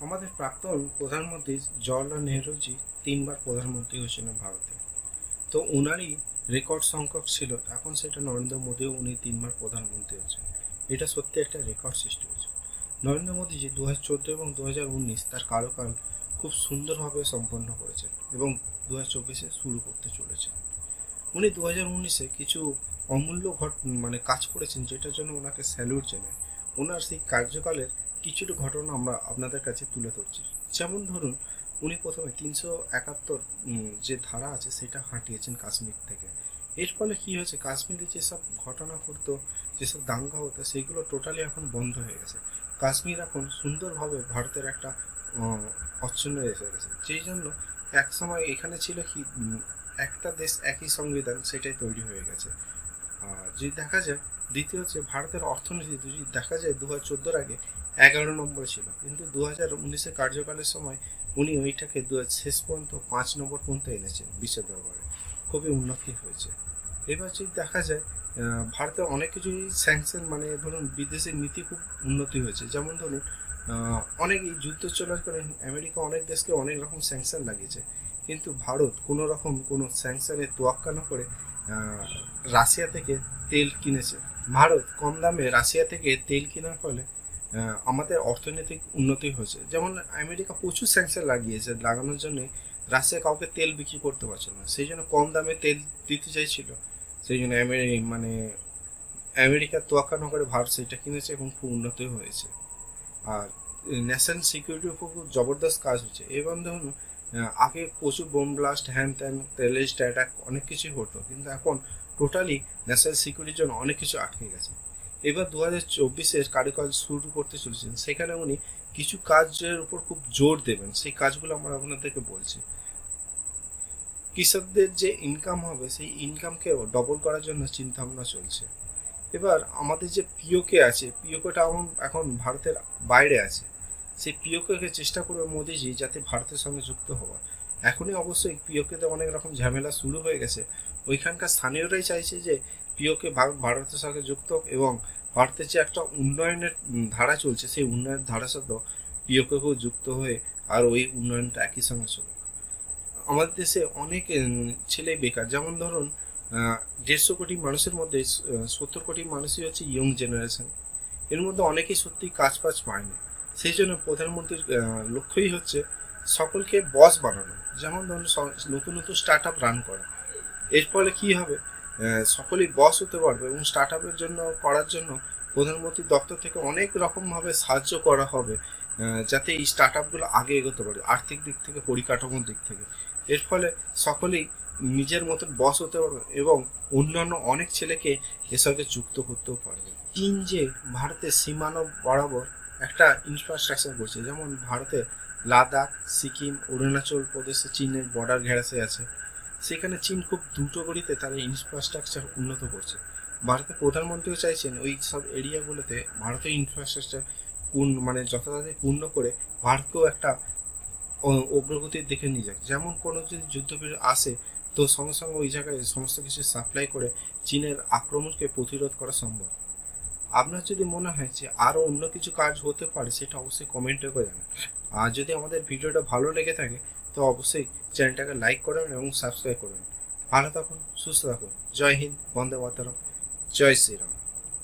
আমাদের প্রাক্তন প্রধানমন্ত্রী জওয়াহরলাল নেহরুজি তিনবার প্রধানমন্ত্রী হয়েছিলেন ভারতে। তো ওনারই রেকর্ড সংখ্যক ছিল, এখন সেটা নরেন্দ্র মোদীও উনি তিনবার প্রধানমন্ত্রী হয়েছেন। এটা সত্যি একটা রেকর্ড সৃষ্টি হয়েছে। নরেন্দ্র মোদীজি দু হাজার চোদ্দ এবং দু হাজার উনিশ তার কার্যকাল খুব সুন্দরভাবে সম্পন্ন করেছেন এবং দু হাজার চব্বিশে শুরু করতে চলেছেন। উনি দু হাজার উনিশে কিছু অমূল্য ঘট মানে কাজ করেছেন যেটার জন্য ওনাকে স্যালুট জানায় ওনার সেই কার্যকালের কিছুটা ঘটনা আমরা আপনাদের কাছে তুলে ধরছি। যেমন ধরুন, উনি প্রথমে তিনশো একাত্তর যে ধারা আছে সেটা হাঁটিয়েছেন কাশ্মীর থেকে। এর ফলে কি হয়েছে? কাশ্মীরে যেসব ঘটনা ঘটতো, যেসব দাঙ্গা হতো, সেগুলো টোটালি এখন বন্ধ হয়ে গেছে। কাশ্মীর এখন সুন্দরভাবে ভারতের একটা অচ্ছন্ন এসে গেছে। যেই জন্য এক সময় এখানে ছিল কি একটা দেশ একই সংবিধান সেটাই তৈরি হয়ে গেছে। আর যদি দেখা যায় দ্বিতীয় হচ্ছে ভারতের অর্থনীতি যদি দেখা যায় দু হাজার আগে এগারো নম্বরে ছিল, কিন্তু দু হাজার উনিশের কার্যকালের সময় উনি ওইটাকে দু হাজার শেষ পর্যন্ত পাঁচ নম্বর পর্যন্ত এনেছেন বিশ্ব দরবারে। খুবই উন্নতি হয়েছে। এবার যদি দেখা যায় ভারতে অনেক কিছুই স্যাংশন মানে ধরুন বিদেশের নীতি খুব উন্নতি হয়েছে। যেমন ধরুন অনেক এই যুদ্ধ চলাকালীন আমেরিকা অনেক দেশকে অনেক রকম স্যাংশন লাগিয়েছে, কিন্তু ভারত কোনো রকম কোনো স্যাংশনের তোয়াক্কা না করে রাশিয়া থেকে তেল কিনেছে। ভারত কম দামে রাশিয়া থেকে তেল কেনার ফলে আমাদের অর্থনৈতিক উন্নতি হয়েছে। যেমন আমেরিকা প্রচুর স্যাংশন লাগিয়েছে, লাগানোর জন্য রাশিয়া কাউকে তেল বিক্রি করতে পারছিল না। সেই জন্য কম দামে তেল দিতে চাইছিল। সেই জন্য মানে আমেরিকার তোয়াক্কা না করে ভারত সেটা কিনেছে এবং খুব উন্নতি হয়েছে। আর ন্যাশনাল সিকিউরিটির উপর খুব জবরদস্ত কাজ হচ্ছে। এবং ধরুন আগে প্রচুর বোম ব্লাস্ট হ্যান ত্যান টেররিস্ট অ্যাটাক অনেক কিছুই হতো। কিন্তু এখন টোটালি ন্যাশনাল সিকিউরিটির জন্য অনেক কিছু আটকে গেছে। এবার দু হাজার চব্বিশের কার্যকাল শুরু করতে চলেছেন। সেখানে উনি কিছু কাজের উপর খুব জোর দেবেন। সেই কাজগুলো আমরা আপনাদেরকে বলছি। কৃষকদের যে ইনকাম হবে, সেই ইনকামকে ডবল করার জন্য চিন্তা ভাবনা চলছে। এবার আমাদের যে পিওকে আছে পিওকেটা এখন এখন ভারতের বাইরে আছে। সেই পিওকে চেষ্টা করবে মোদিজি যাতে ভারতের সঙ্গে যুক্ত হওয়া এখনই অবশ্যই পিওকেতে অনেক রকম ঝামেলা শুরু হয়ে গেছে। ওইখানকার স্থানীয়রাই চাইছে যে পিওকে ভারতের সঙ্গে যুক্ত হোক এবং ভারতের যে একটা উন্নয়নের ধারা চলছে, সেই উন্নয়নের ধারার সাথে পিওকেও যুক্ত হয়ে আর ওই উন্নয়নটা একই সঙ্গে চলুক। আমাদের দেশে অনেক ছেলে বেকার, যেমন ধরুন দেড়শো কোটি মানুষের মধ্যে সত্তর কোটি মানুষই হচ্ছে ইয়ং জেনারেশন এর মধ্যে অনেকেই সত্যি কাজ ফাজ পায়নি সেই জন্য প্রধানমন্ত্রীর লক্ষ্যই হচ্ছে সকলকে বস বানানো। যেমন ধরুন নতুন নতুন স্টার্ট আপ রান করা। এর ফলে কী হবে? সকলেই বস হতে পারবে এবং স্টার্ট আপের জন্য, করার জন্য প্রধানমন্ত্রীর দপ্তর থেকে অনেক রকমভাবে সাহায্য করা হবে যাতে এই স্টার্ট আপগুলো আগে এগোতে পারে, আর্থিক দিক থেকে, পরিকাঠামোর দিক থেকে। এর ফলে সকলেই নিজের মতন বস হতে পারবে এবং অন্যান্য অনেক ছেলেকে এর সঙ্গে যুক্ত করতেও পারবে। চীন যে ভারতের সীমানা বরাবর একটা ইনফ্রাস্ট্রাকচার করছে, যেমন ভারতে লাদাখ, সিকিম, অরুণাচল প্রদেশে চীনের বর্ডার ঘেরাসে আছে। সেখানে চীন খুব দ্রুত গতিতে তারা ইনফ্রাস্ট্রাকচার উন্নত করছে। ভারতের প্রধানমন্ত্রীও চাইছেন ওই সব এরিয়াগুলোতে ভারতের ইনফ্রাস্ট্রাকচার পূর্ণ মানে যথাযথ পূর্ণ করে ভারতকেও একটা অগ্রগতির দিকে নিয়ে যাক। যেমন কোনো যদি যুদ্ধবিরতি আসে, তো সঙ্গে সঙ্গে ওই জায়গায় সমস্ত কিছু সাপ্লাই করে চীনের আক্রমণকে প্রতিরোধ করা সম্ভব। আপনার যদি মনে হয় যে আরও অন্য কিছু কাজ হতে পারে, সেটা অবশ্যই কমেন্টে করে জানান আর যদি আমাদের ভিডিওটা ভালো লেগে থাকে, তো অবশ্যই চ্যানেলটাকে লাইক করবেন এবং সাবস্ক্রাইব করবেন। ভালো থাকুন, সুস্থ থাকুন। জয় হিন্দ, বন্দে মাতারম। জয় শ্রীরাম।